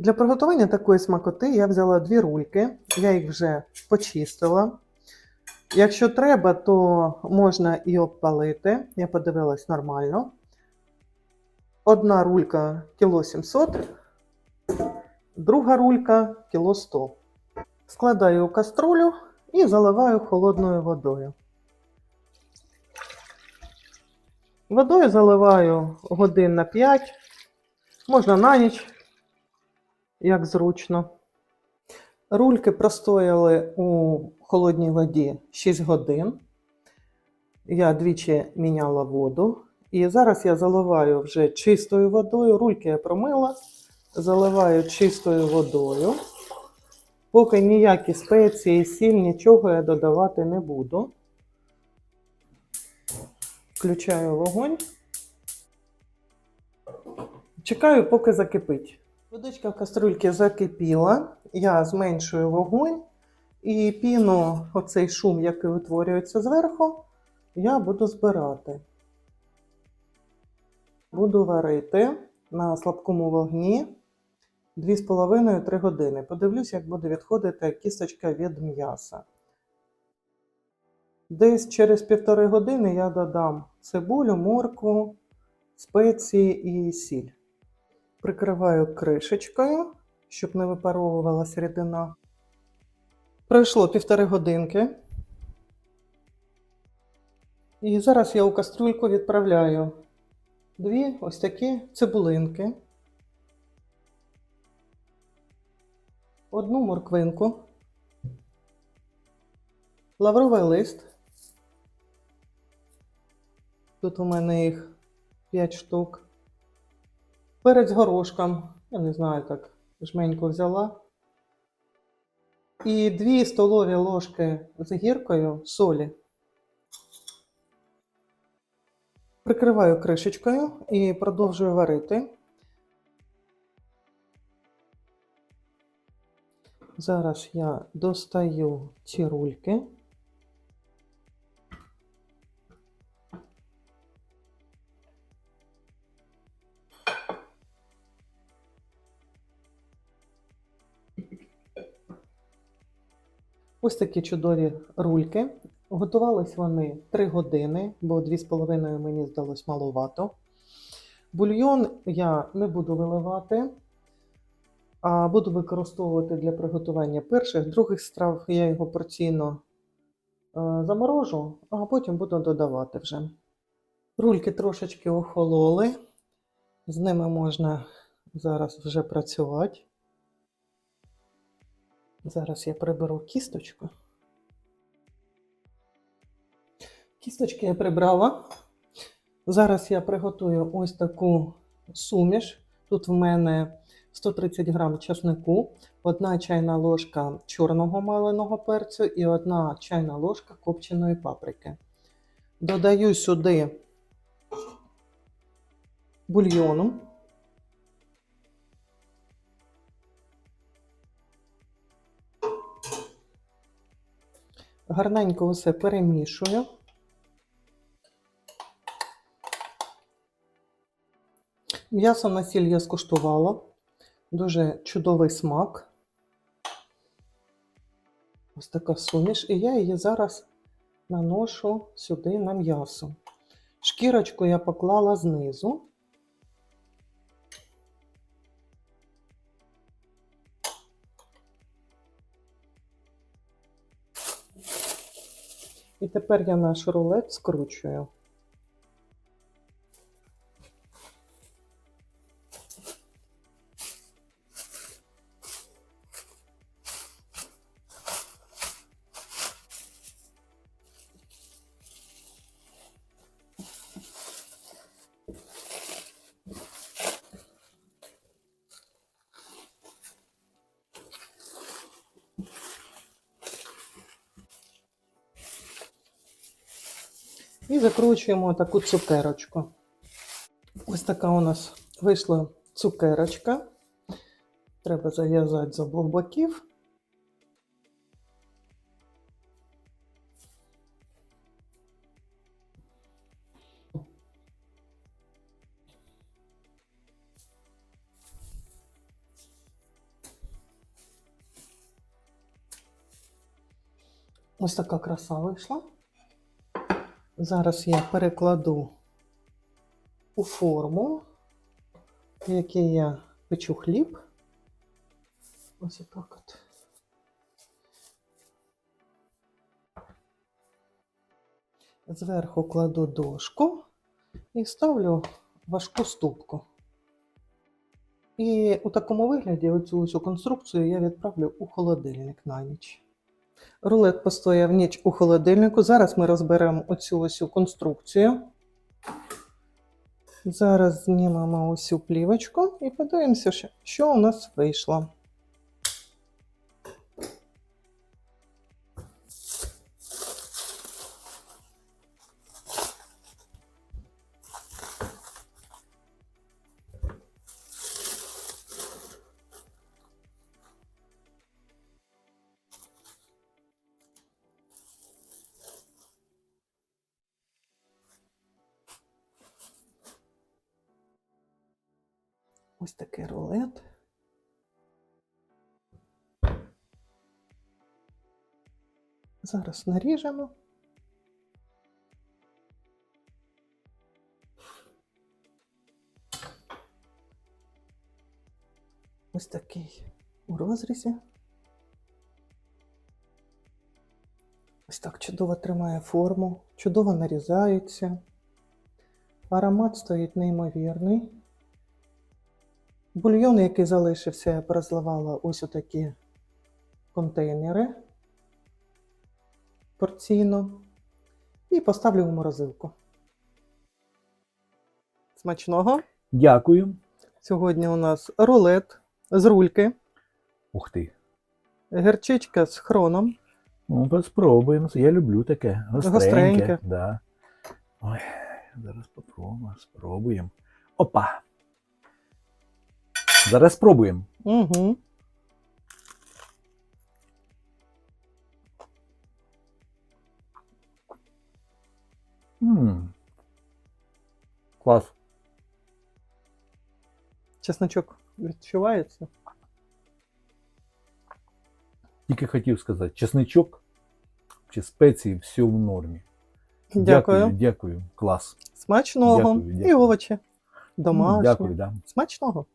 Для приготування такої смакоти я взяла дві рульки, я їх вже почистила. Якщо треба, то можна і обпалити. Я подивилась нормально. Одна рулька кіло 700, друга рулька кіло 100. Складаю у каструлю і заливаю холодною водою. Водою заливаю годин на 5, можна на ніч, як зручно. Рульки простояли у холодній воді 6 годин. Я двічі міняла воду. І зараз я заливаю вже чистою водою. Рульки я промила, заливаю чистою водою. Поки ніякі спеції, сіль, нічого я додавати не буду. Включаю вогонь. Чекаю, поки закипить. Водичка в каструльці закипіла. Я зменшую вогонь і піну, оцей шум, який утворюється зверху, я буду збирати. Буду варити на слабкому вогні 2,5-3 години. Подивлюсь, як буде відходити кісточка від м'яса. Десь через півтори години я додам цибулю, моркву, спеції і сіль. Прикриваю кришечкою, щоб не випаровувалася рідина. Пройшло півтори годинки. І зараз я у кастрюльку відправляю дві ось такі цибулинки, одну морквинку, лавровий лист. Тут у мене їх 5 штук. Перець горошком, я не знаю, так жменьку взяла. І 2 столові ложки з гіркою солі. Прикриваю кришечкою і продовжую варити. Зараз я достаю ці рульки. Ось такі чудові рульки. Готувались вони 3 години, бо 2,5 мені здалось маловато. Бульйон я не буду виливати, а буду використовувати для приготування перших, других страв. Я його порційно е, заморожу, а потім буду додавати вже. Рульки трошечки охололи, з ними можна зараз вже працювати. Зараз я приберу кісточку. Кісточки я прибрала. Зараз я приготую ось таку суміш. Тут в мене 130 грам часнику, одна чайна ложка чорного маленого перцю і одна чайна ложка копченої паприки. Додаю сюди бульйону. Гарненько усе перемішую. М'ясо на сіль я скуштувала. Дуже чудовий смак. Ось така суміш. І я її зараз наношу сюди на м'ясо. Шкірочку я поклала знизу. І тепер я наш рулет скручую. І закручуємо таку цукерочку. Ось така у нас вийшла цукерочка. Треба зав'язати з обох боків. Ось така краса вийшла. Зараз я перекладу у форму, в якій я печу хліб. Ось отак от. Зверху кладу дошку і ставлю важку ступку. І у такому вигляді оцю всю конструкцію я відправлю у холодильник на ніч. Рулет постояв ніч у холодильнику. Зараз ми розберемо оцю ось конструкцію. Зараз знімемо усю плівочку і подивимося, що- у нас вийшло. Ось такий рулет. Зараз наріжемо. Ось такий у розрізі. Ось так чудово тримає форму, чудово нарізається. Аромат стоїть неймовірний. Бульйон, який залишився, я перезливала ось у такі контейнери порційно. І поставлю в морозилку. Смачного. Дякую. Сьогодні у нас рулет з рульки, Ух ти. герчичка з хроном. Ну, спробуємо. Я люблю таке. Гостреньке. Гостреньке. Да. Ой, зараз попробуємо, спробуємо. Опа. Зараз спробуємо. Угу. м Клас. Чесночок відчувається. Тільки хотів сказати, чесничок чи спеції, все в нормі. Дякую. Дякую, дякую. Клас. Смачного. Дякую, І овочі. Домашні. Дякую, да. Смачного.